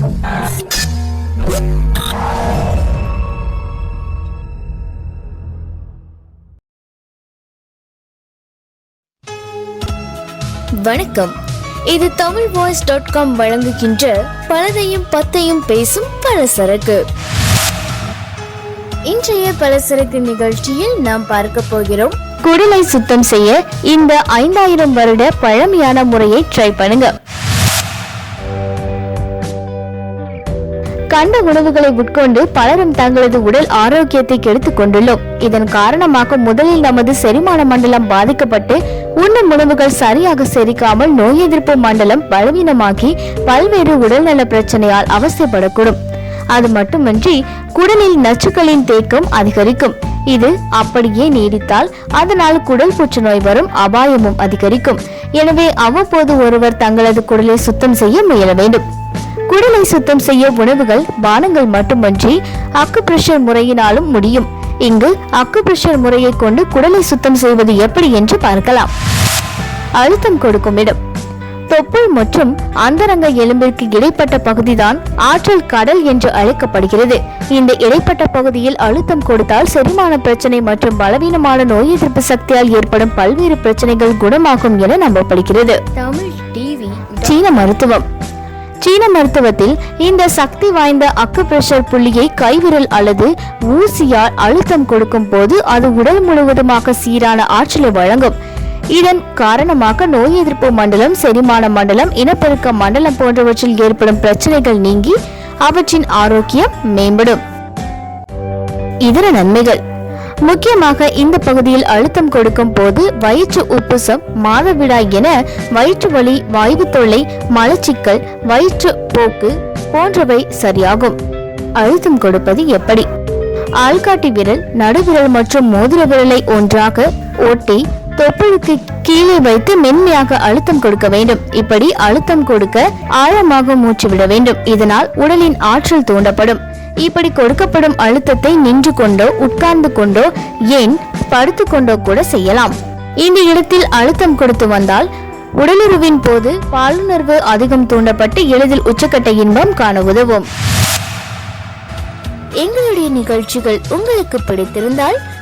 வணக்கம். இது Tamil voice dot com வழங்குகின்ற பலதையும் பத்தையும் பேசும் பலசரக்கு. இன்றைய பலசரக்கு நிகழ்ச்சியில் நாம் பார்க்க போகிறோம். குடலை சுத்தம் செய்ய இந்த ஐந்தாயிரம் வருட பழமையான முறையை ட்ரை பண்ணுங்க. கண்ட உணவுகளை உட்கொண்டு பலரும் தங்களது உடல் ஆரோக்கியத்தை கெடுத்துக் கொண்டுள்ளோம். இதன் காரணமாக முதலில் நமது செரிமான மண்டலம் பாதிக்கப்பட்டு உண்ணும் உணவுகள் சரியாக செரிக்காமல் நோய் எதிர்ப்பு மண்டலம் பலவீனமாகி பல்வேறு உடல்நல பிரச்சனையால் அவசியப்படக்கூடும் அது மட்டுமின்றி குடலில் நச்சுக்களின் தேக்கம் அதிகரிக்கும். இது அப்படியே நீடித்தால் அதனால் குடல் புற்றுநோய் வரும் அபாயமும் அதிகரிக்கும். எனவே அவ்வப்போது ஒருவர் தங்களது குடலை சுத்தம் செய்ய முயல வேண்டும். குடலை சுத்தம் செய்ய உணவுகள் பானங்கள் மட்டுமன்றி அக்குப்ரெஷர் முறையினாலும் முடியும். இங்கு அக்குப்ரெஷர் முறையை கொண்டு குடலை சுத்தம் செய்வது எப்படி என்று பார்க்கலாம். அழுத்தம் கொடுக்கும் இடம். தொப்புள் மற்றும் அந்தரங்க எலும்பிற்கு இடைப்பட்ட பகுதிதான் ஆற்றல் கடல் என்று அழைக்கப்படுகிறது. இந்த இடைப்பட்ட பகுதியில் அழுத்தம் கொடுத்தால் செரிமான பிரச்சனை மற்றும் பலவீனமான நோய் எதிர்ப்பு சக்தியால் ஏற்படும் பல்வேறு பிரச்சனைகள் குணமாகும் என நம்பப்படுகிறது. தமிழ் டிவி சீன மருத்துவம். சீன மருத்துவத்தில் இந்த சக்தி வாய்ந்த அக்குப்ரெஷர் புள்ளியை கைவிரல் அல்லது ஊசியால் அழுத்தம் கொடுக்கும் போது அது உடல் முழுவதுமாக சீரான ஆற்றலை வழங்கும். இதன் காரணமாக நோய் எதிர்ப்பு மண்டலம் செரிமான மண்டலம் இனப்பெருக்க மண்டலம் போன்றவற்றில் ஏற்படும் பிரச்சனைகள் நீங்கி அவற்றின் ஆரோக்கியம் மேம்படும். இதர நன்மைகள். முக்கியமாக இந்த பகுதியில் அழுத்தம் கொடுக்கும் போது வயிற்று உப்புசம் மாதவிடாய் என வயிற்று வலி வாய்வு தொல்லை மலச்சிக்கல் வயிற்று போக்கு போன்றவை சரியாகும். அழுத்தம் கொடுப்பது எப்படி? ஆள்காட்டி விரல் நடுவிரல் மற்றும் மோதிர விரலை ஒன்றாக ஓட்டி தொப்புளுக்கு கீழே வைத்து மென்மையாக அழுத்தம் கொடுக்க வேண்டும். இப்படி அழுத்தம் கொடுக்க ஆழமாக மூச்சு விட வேண்டும். இதனால் உடலின் ஆற்றல் தூண்டப்படும். இப்படி கொடுக்கப்படும் அழுத்தத்தை நின்று கொண்டோ உட்கார்ந்து கொண்டோ ஏன் படுத்து கொண்டோ கூட செய்யலாம். இந்த இடத்தில் அழுத்தம் கொடுத்து வந்தால் உடலுறவின் போது பாலுணர்வு அதிகம் தூண்டப்பட்டு எளிதில் உச்சக்கட்ட இன்பம் காண உதவும். எங்களுடைய நிகழ்ச்சிகள் உங்களுக்கு பிடித்திருந்தால்